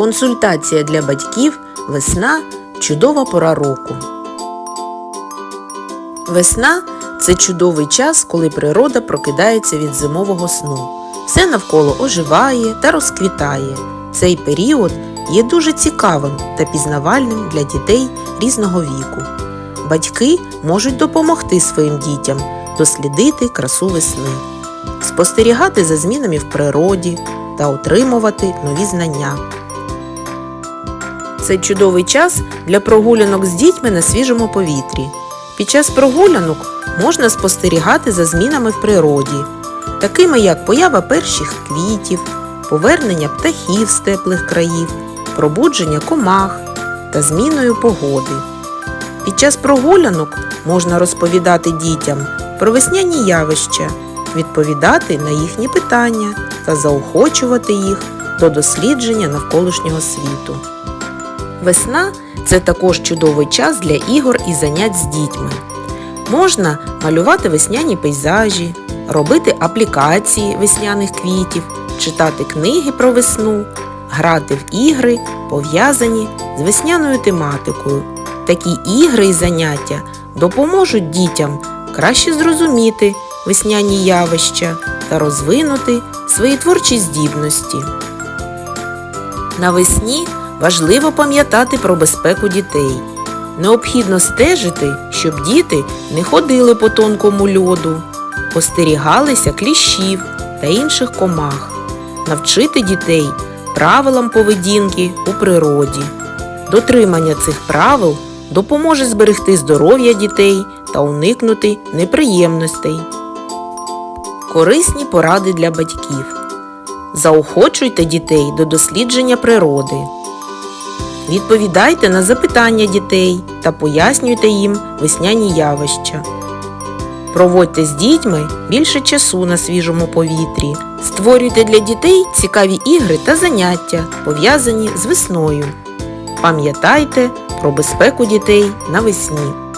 Консультація для батьків весна чудова пора року. Весна це чудовий час, коли природа прокидається від зимового сну. Все навколо оживає та розквітає. Цей період є дуже цікавим та пізнавальним для дітей різного віку. Батьки можуть допомогти своїм дітям дослідити красу весни, спостерігати за змінами в природі та отримувати нові знання. Це чудовий час для прогулянок з дітьми на свіжому повітрі. Під час прогулянок можна спостерігати за змінами в природі, такими як поява перших квітів, повернення птахів з теплих країв, пробудження комах та зміною погоди. Під час прогулянок можна розповідати дітям про весняні явища, відповідати на їхні питання та заохочувати їх до дослідження навколишнього світу. Весна це також чудовий час для ігор і занять з дітьми. Можна малювати весняні пейзажі, робити аплікації весняних квітів, читати книги про весну, грати в ігри, пов'язані з весняною тематикою. Такі ігри і заняття допоможуть дітям краще зрозуміти весняні явища та розвинути свої творчі здібності. Навесні важливо пам'ятати про безпеку дітей. Необхідно стежити, щоб діти не ходили по тонкому льоду, остерігалися кліщів та інших комах, навчити дітей правилам поведінки у природі. Дотримання цих правил допоможе зберегти здоров'я дітей та уникнути неприємностей. Корисні поради для батьків. Заохочуйте дітей до дослідження природи. Відповідайте на запитання дітей та пояснюйте їм весняні явища. Проводьте з дітьми більше часу на свіжому повітрі. Створюйте для дітей цікаві ігри та заняття, пов'язані з весною. Пам'ятайте про безпеку дітей навесні.